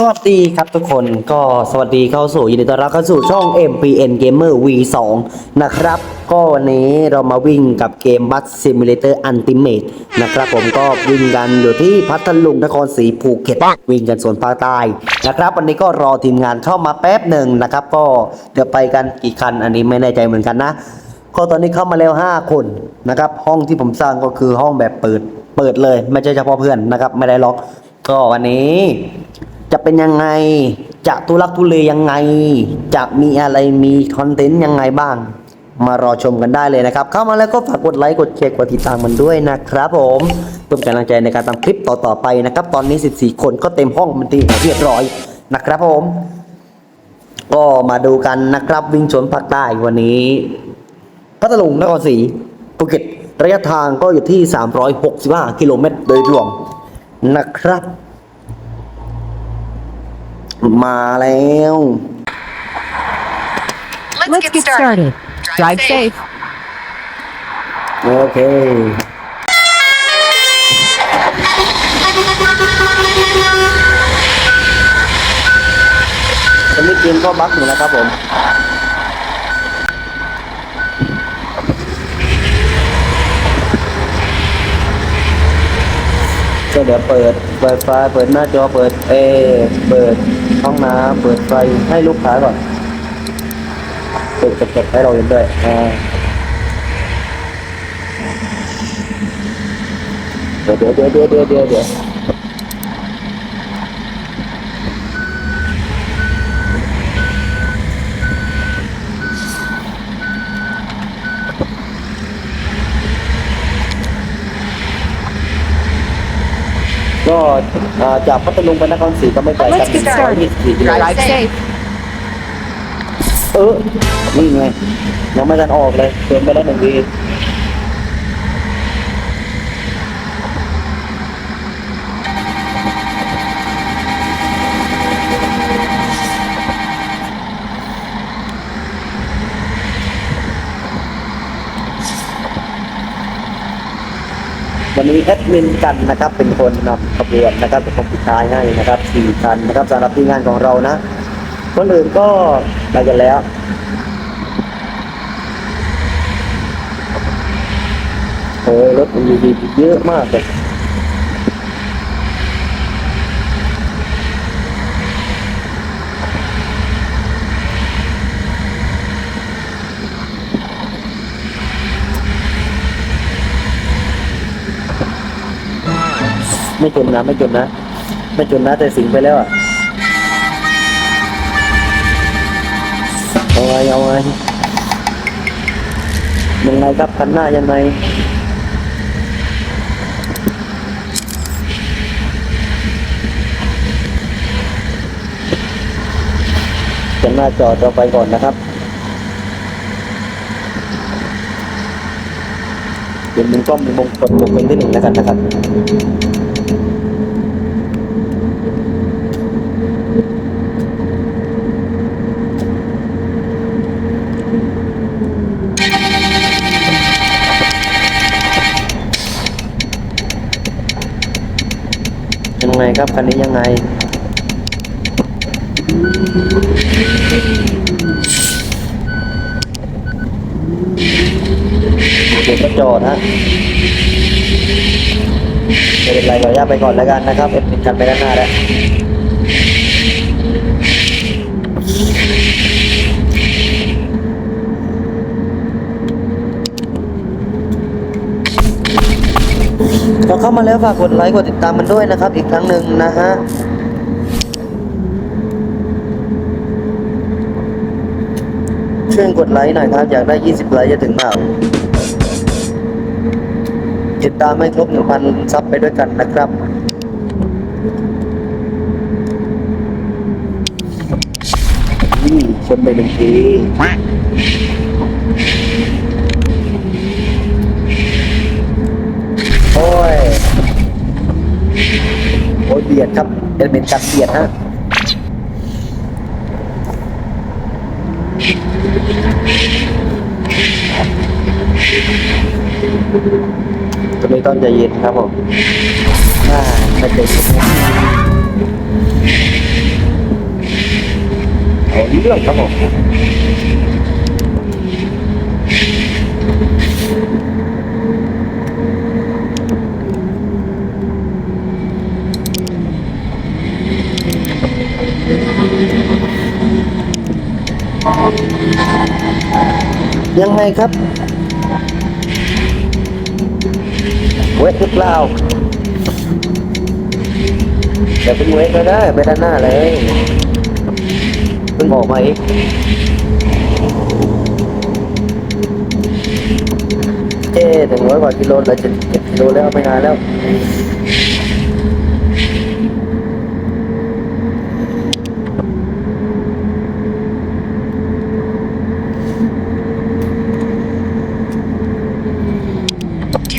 สวัสดีครับทุกคนก็สวัสดีเข้าสู่ยินดีต้อนรับเข้าสู่ช่อง MPN Gamer V2 นะครับ ก็วันนี้เรามาวิ่งกับเกม Bus Simulator Ultimate นะครับผมก็วิ่งกันอยู่ที่พัทลุงนครศรีภูเก็ตวิ่งกันส่วนภาคใต้นะครับ วันนี้ก็รอทีมงานเข้ามาแป๊บหนึ่งนะครับ ก็เดี๋ยวไปกันกี่คันอันนี้ไม่แน่ใจเหมือนกันนะ ก็ตอนนี้เข้ามาแล้ว 5 คนนะครับ ห้องที่ผมสร้างก็คือห้องแบบเปิดเปิดเลย ไม่ใช่เฉพาะเพื่อนนะครับไม่ได้ล็อก ก็วันนี้ จะเป็นยังไง จะทุลักทุเลยังไง จะมีอะไรมีคอนเทนต์ยังไงบ้าง มารอชมกันได้เลยนะครับ เข้ามาแล้วก็ฝากกดไลค์กดแชร์กดติดตามมันด้วยนะครับผมเพื่อเป็นกำลังใจในการทำคลิปต่อๆไปนะครับ ตอนนี้ 14 คนก็เต็มห้องมันทีเรียบร้อยนะครับผม ก็มาดูกันนะครับวิ่งชนภาคใต้วันนี้พัทลุงนครศรีภูเก็ตระยะทางก็อยู่ที่ 365 กิโลเมตรโดยรวมนะครับ มาแล้ว Let's, Let's get started. Drive safe. โอเค ตอนนี้เกมก็บั๊กอยู่นะครับผม ก็เดี๋ยวเปิดเปิดไฟเปิดหน้าจอ เปิดเอ เปิด ห้องน้ำเปิดไฟให้ลูกค้าก่อนเปิดเก็บให้เราเห็นด้วยอ่าเดี๋ยวเดี๋ยวเดี๋ยวเดี๋ยวเดี๋ยวเดี๋ยวเดี๋ยว ก็อ่าจากพัทลุงไปนครศรีก็ไม่ไกลกัน Let's get started. 24กิโล Drive safe. เออนี่ไงยังไม่ทันออกเลยเดินไปแล้วหนึ่งที วันนี้แอดมินกันนะครับเป็นคนนำขบวนนะครับเป็นคนปิดท้ายให้นะครับสี่คันนะครับสำหรับที่งานของเรานะคนอื่นก็ไปกันแล้วโอ้ยรถมันดีเยอะมากเลย ไม่จมนะไม่จมนะ ไม่จมนะแต่สิงไปแล้วอะเอาไงเอาไงยังไงครับคันหน้ายังไงจะหน้าจอเราไปก่อนนะครับเป็นมุมกล้องเป็มุมกดมุมเป็นที่หนึ่งแล้วกันนะครับ ครับคันนี้ยังไง เดี๋ยวก็จอดฮะไม่เป็นไรขออนุญาตไปก่อนแล้วกันนะครับเอ็ดมินกันไปด้านหน้าแล้ว พอเข้ามาแล้วฝากกดไลค์กดติดตามมันด้วยนะครับ อีกครั้งหนึ่งนะฮะช่วยกดไลค์หน่อยครับ อยากได้ 20 ไลค์จะถึงเปล่าติดตามให้ครบ 1,000 ซับไปด้วยกันนะครับนี่ชนไปหนึ่งทีโอ้ย โอ้ยเบียดครับเอลเมนต์กัดเบียดฮะจะไม่ต้องใจเย็นครับผมน่าไม่ใจเย็นเอาเรื่องครับผม ยังไงครับเวทหรือเปล่าอย่เพิ่งเวทก็ได้ไปด้านหน้าเลยเพิ่งออกมาอีกเจ๊ถึงร้อยกว่ากิโลแล้วจะเจ็ดกิโลแล้วไม่นานแล้ว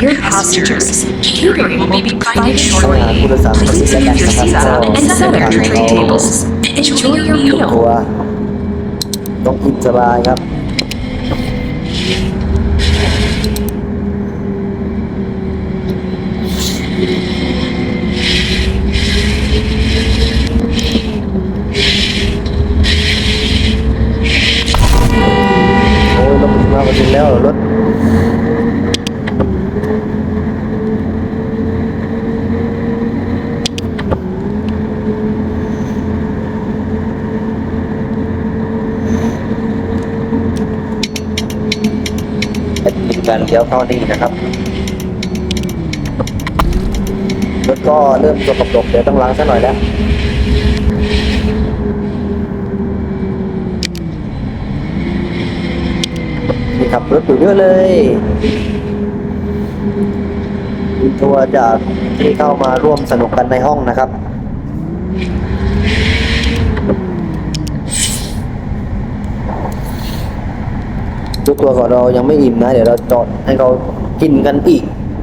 Dear passengers, catering will be provided ต้อง shortly. หาผู้โดยสารคนที่ Please จะ move กัน your นะครับ seats ก็ up and set up your เส้น tray ทางของเรา tables. Enjoy your ตั meal. วต้องกินสบายครับ โอ้ยรถมามาถึงแล้วรถ เป็นการเลี้ยวเข้านี่นะครับรถก็เริ่มสกปรกเดี๋ยวต้องล้างซะหน่อยแล้วนี่ขับรถอยู่เยอะเลยทัวร์จากที่เข้ามาร่วมสนุกกันในห้องนะครับ ทุกตัวของเรายังไม่อิ่มนะ เดี๋ยวเราจอดให้เขากินกันอีก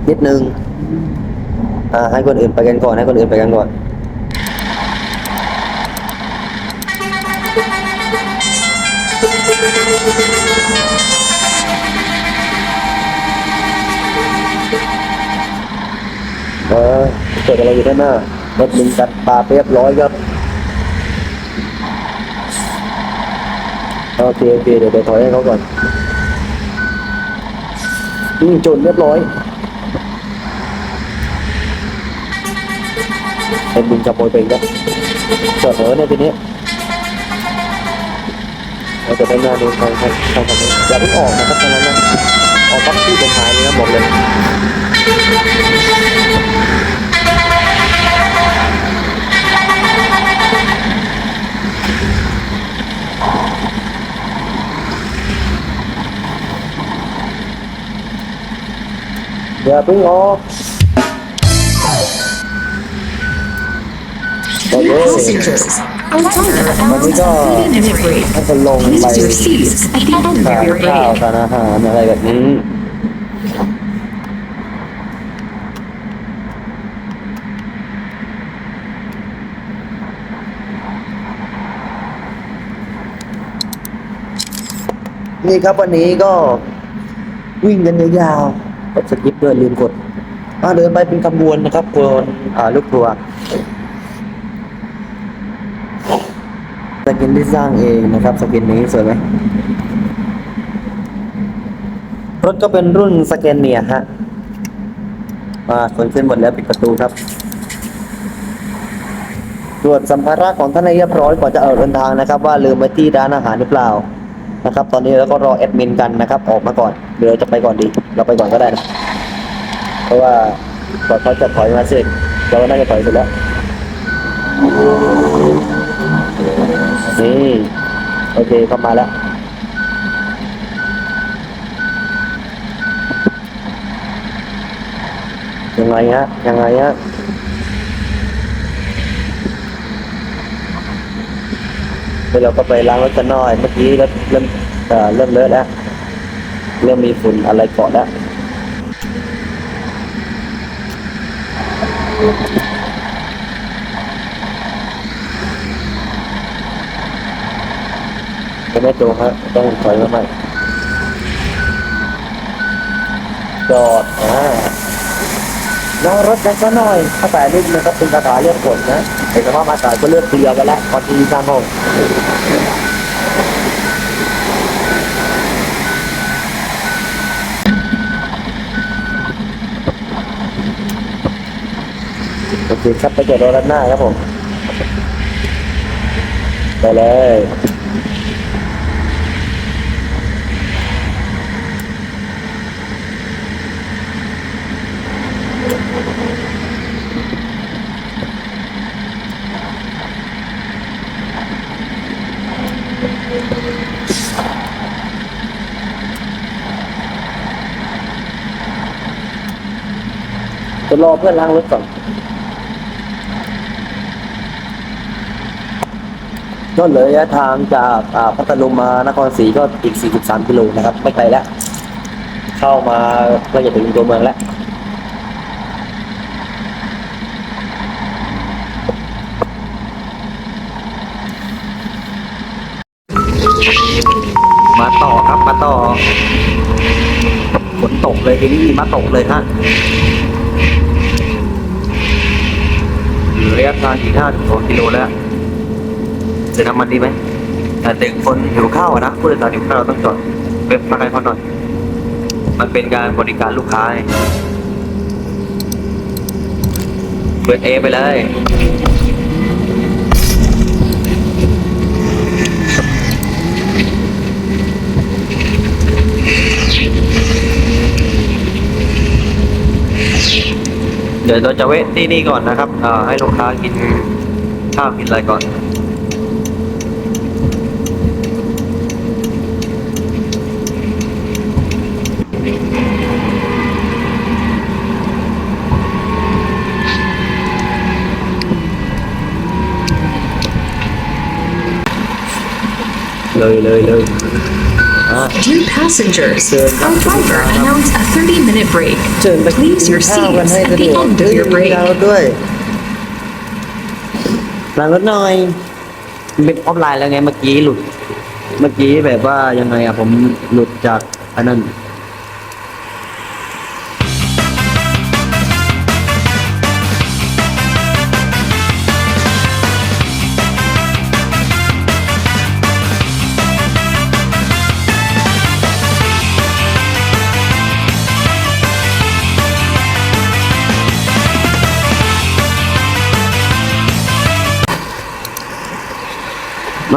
นิดนึงอ่าให้คนอื่นไปกันก่อนให้คนอื่นไปกันก่อนเออเกิดอะไรอยู่ด้านหน้ารถมึงจัดปลาเรียบร้อยครับโอเคโอเคเดี๋ยวเดี๋ยวถอยให้เขาก่อน อืมจนเรียบร้อยเอ็นมึงขโมยไปอีกแล้วจอดเหรอเนี่ยทีนี้เราจะได้หนดูทางทางทางทางนี้อย่าเพิ่งออกนะครับตอนนั้นนะออกปั๊บที่เป็นหายเลยนะบอกเลย อย่าเพิ่งออกโอเค Passengers, our driver วันนี้ announced ก็ a 30 minute break. ให้คนลงไป Please your seats at the end ทาน of your ข้าว area. ทานอาหารอะไรแบบนี้ นี่ครับวันนี้ก็วิ่งกันยาวๆ กดสกิปด้วยลืมกดอ่าเดินไปเป็นขบวนนะครับคนอ่าลูกทัวร์สกินที่สร้างเองนะครับสกินนี้สวยไหมรถก็เป็นรุ่นสแกนเนียฮะมาคนขึ้นหมดแล้วปิดประตูครับ ตรวจสัมภาระของท่านให้เรียบร้อยก่อนจะออกเดินทางนะครับ ว่าลืมไว้ที่ร้านอาหารหรือเปล่า นะครับ ตอนนี้เราก็รอแอดมินกันนะครับ ออกมาก่อนเดี๋ยวจะไปก่อนดี เราไปก่อนก็ได้นะ เพราะว่าก่อนเขาจะถอยมาเสร็จเราก็น่าจะถอยเสร็จแล้วนี่โอเคเข้ามาแล้วยังไงฮะยังไงฮะ เดี๋ยวเราก็ไปล้างรถกันหน่อยเมื่อกี้รถเริ่มเริ่มเลอะแล้วเริ่มมีฝุ่นอะไรเกาะแล้วจะไม่ตรงครับต้องถอยมาใหม่จอดอ่าล้างรถกันซะหน่อยภาษาลิงนะครับเป็นภาษาเรียกฝนนะ เอกภาพอากาศก็เลือกเตียวกันแล้วตอนที่สร้างห้องโอเคครับไปเจอรถด้านหน้าครับผม ไปเลย รอเพื่อนล้างรถก่อนก็เหลยระยะทางจากพัทลุงมานครศรีก็อีก 43 กิโลนะครับ ไม่ไกลแล้ว เข้ามาก็จะถึงตัวเมืองแล้วมาต่อครับมาต่อฝนตกเลยทีนี้มาตกเลยฮะเหลือ ระยะทางอีก5-2กิโลแล้วเสียน้ำมันดีไหมแต่เด็กคนหิวข้าวนะผู้โดยสารหิวข้าวเราต้องจอดเว็บพักให้เขาหน่อย มันเป็นการบริการลูกค้าเปิดเอไปเลย เดี๋ยวเราจะเวทที่นี่ก่อนนะครับอ่าให้ลูกค้ากินข้าวกินอะไรก่อนเลยเลยเลย อ่า Dear passengers, Sir, our driver announced a 30-minute break. เชิญไป Please your กินข้าวกัน seats ให้ at สะด the วก end เฮ้ย of your มี break. ล้างรถด้วยล้างรถหน่อยเป็นออฟไลน์แล้วไงเมื่อกี้หลุด เมื่อกี้แบบว่ายังไงอะผมหลุดจากอันนั้น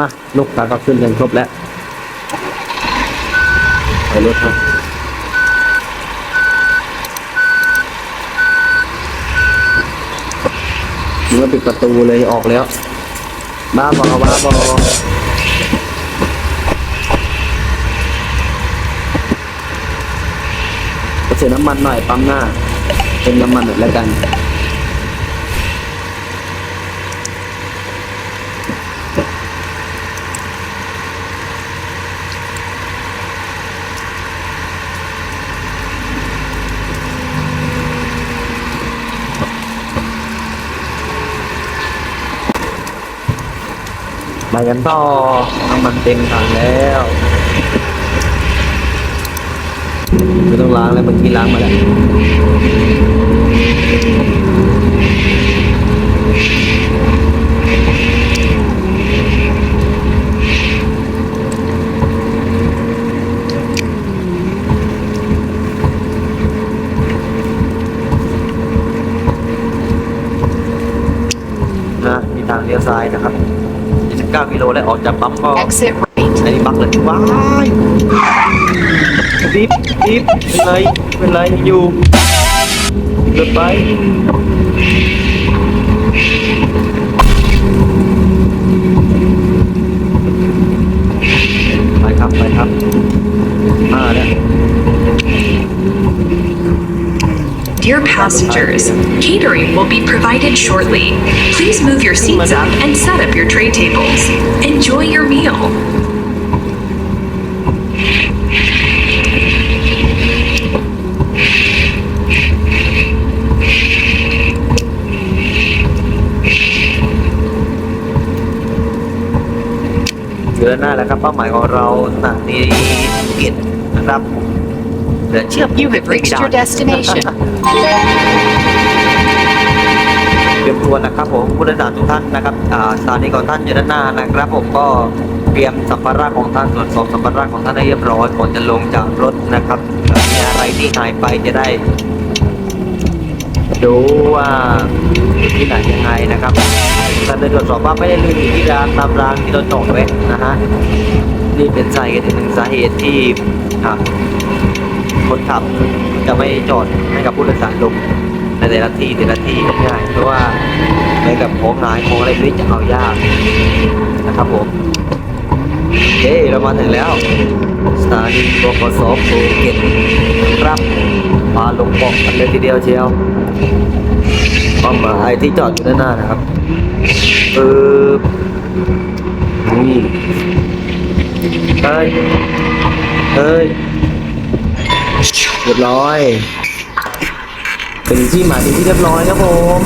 มาลูกค้าก็ขึ้นกันครบแล้วไปรถครับเมื่อปิดประตูเลยออกแล้วบ้าบอบ้าบอเสียน้ำมันหน่อยปั๊มหน้าเติมน้ำมันหน่อยแล้วกัน กันต่อน้ำมันเต็มถังแล้วไม่ต้องล้างแล้วเมื่อกี้ล้างมาแล้วนะมีทางเลี้ยวซ้ายนะครับ 29กิโลแล้วออกจากปั๊มก็ Exit right. อันนี้บักเลยว้ายดิฟดิฟเป็นไรเป็นไรอยู่เกิดไปไป Dear passengers, catering will be provided shortly. Please move your seats up and set up your tray tables. Enjoy your meal. อยู่ด้านหน้าแล้วครับเป้าหมายของเราสถานีภูเก็ตนะครับเดี๋ยวเชื่อม You have reached your destination. เตรียมตัวนะครับผมผู้โดยสารทุกท่านนะครับสถานีของท่านอยู่ด้านหน้านะครับผมก็เตรียมสัมภาระของท่านตรวจสอบสัมภาระของท่านให้เรียบร้อยก่อนจะลงจากรถนะครับมีอะไรที่หายไปจะได้ดูว่าที่ไหนยังไงนะครับท่านได้ตรวจสอบว่าไม่ได้ลืมอยู่ที่ร้านตามร้านที่เราจอดไว้นะฮะนี่เป็นสาเหตุหนึ่งสาเหตุที่คนขับ จะไม่จอดให้กับผู้โดยสารลงในแต่ละที่แต่ละที่ง่ายเพราะว่าเหมือนกับของหายของอะไรนี่จะเอายากนะครับผมเฮ้เรามาถึงแล้วสถานีบกสภูเก็ตครับมาลงเกกันเลยทีเดียวเชียวความหมายที่จอดอยู่ด้านหน้านะครับเออนี่เฮ้ยเฮ้ย เรียบร้อย เป็นที่หมายที่เรียบร้อยครับผม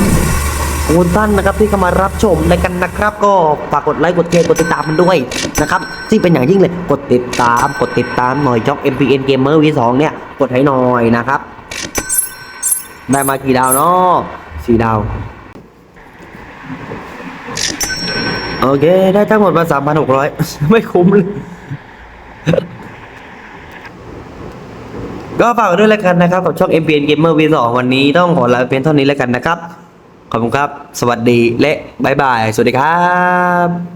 ขอบคุณท่านนะครับที่เข้ามารับชมในกันนะครับ ก็ฝากกดไลค์กดแชร์กดติดตามมันด้วยนะครับที่เป็นอย่างยิ่งเลยกดติดตามกดติดตามหน่อยช่อง MPN Gamer V2 เนี่ยกดให้หน่อยนะครับ ได้มากี่ดาวเนาะสี่ดาวโอเค ได้ทั้งหมดมาสามพันหกร้อยไม่คุ้มเลย ก็ฝากด้วยแล้วกันนะครับกับช่อง MPN Gamer V2 วันนี้ต้องขอลาเพียงเท่านี้แล้วกันนะครับ ขอบคุณครับ สวัสดีและบายบาย สวัสดีครับ